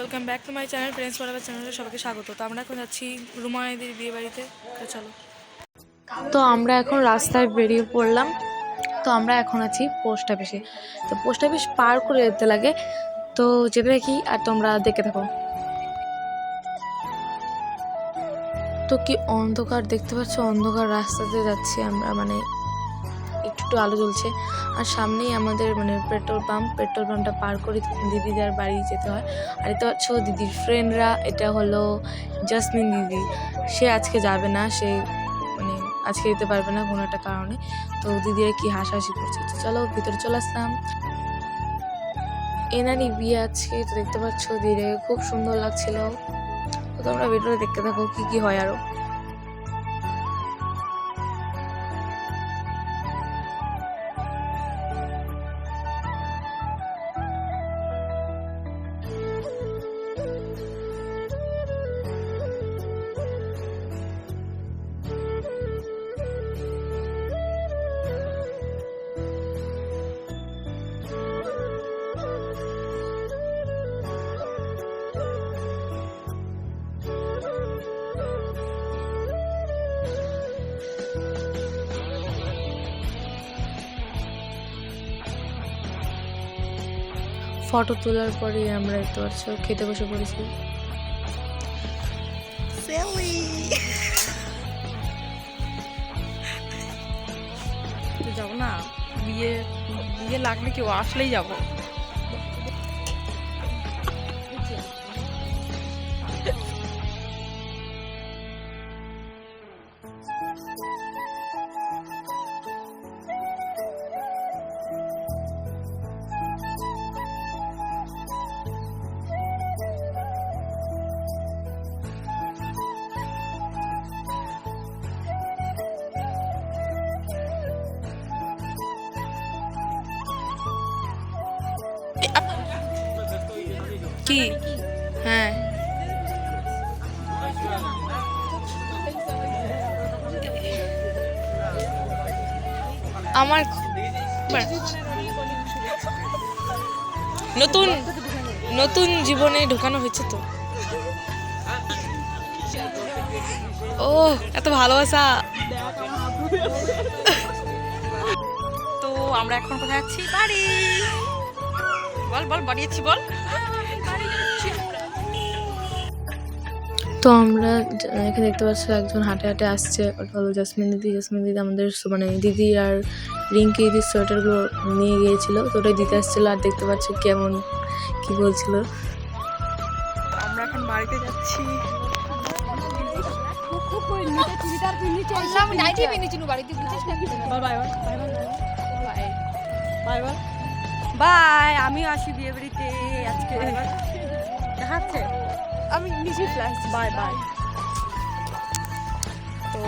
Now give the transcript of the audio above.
Welcome back to my channel friends forever চ্যানেলে সবাইকে স্বাগত। তো আমরা এখন যাচ্ছি রুমায়দির বিয়ে বাড়িতে তো চলো। তো আমরা এখন রাস্তায় বেরিয়ে পড়লাম। তো আমরা এখন আছি পোস্ট অফিসে। তো পোস্ট অফিস পার করে যেতে লাগে। তো যেতে দেখি আর তোমরা দেখে থাকো। তো কি অন্ধকার, দেখতে পাচ্ছ অন্ধকার রাস্তাতে যাচ্ছি আমরা মানে একটু আলো জ্বলছে। আর সামনেই আমাদের মানে পেট্রোল পাম্প। পেট্রোল পাম্পটা পার করে দিদিদের বাড়ি যেতে হয়। আর এটা হচ্ছে দিদির ফ্রেন্ডরা। এটা হলো জাসমিন দিদি। সে আজকে যাবে না। সে মানে আজকে যেতে পারবে না কোনো একটা কারণে। তো দিদিরা কি হাসাহাসি করছে? তো চলো ভিতরে চলে আসলাম। এনারই বিয়ে আছে তো দেখতে পাচ্ছ? দিদিরে খুব সুন্দর লাগছিল। তো তোমরা ভিডিওটা দেখতে থাকো কি কি হয় আরও। ফটো তোলার পরে আমরা একটু আর খেতে বসে পড়েছি। তো যাব না। বিয়ে বিয়ে লাগলে কেউ আসলেই যাব। কি? হ্যাঁ। আমার নতুন নতুন জীবনে ঢোকানো হয়েছে তো। ও, এত ভালোবাসা। তো আমরা এখন কোথায় যাচ্ছি? বাড়ি। বল বল বাড়িয়েছি বল। তো আমরা এখানে দেখতে পাচ্ছি একজন হাঁটে হাঁটে আসছে। ওটা হলো জাসমিন দিদি। জাসমিন দিদি আমাদের মানে দিদি আর রিঙ্কি দিদির সোয়েটারগুলো নিয়ে গিয়েছিল। তো ওটাই দিতে আসছিল আর দেখতে পাচ্ছ কেমন কি বলছিল। আমরা এখন বাড়িতে যাচ্ছি। বাই আমিও আসি বিয়ে বাড়িতে। আজকে। দেখাচ্ছে। আমি নিজে ফ্ল্যাশ বাই বাই তো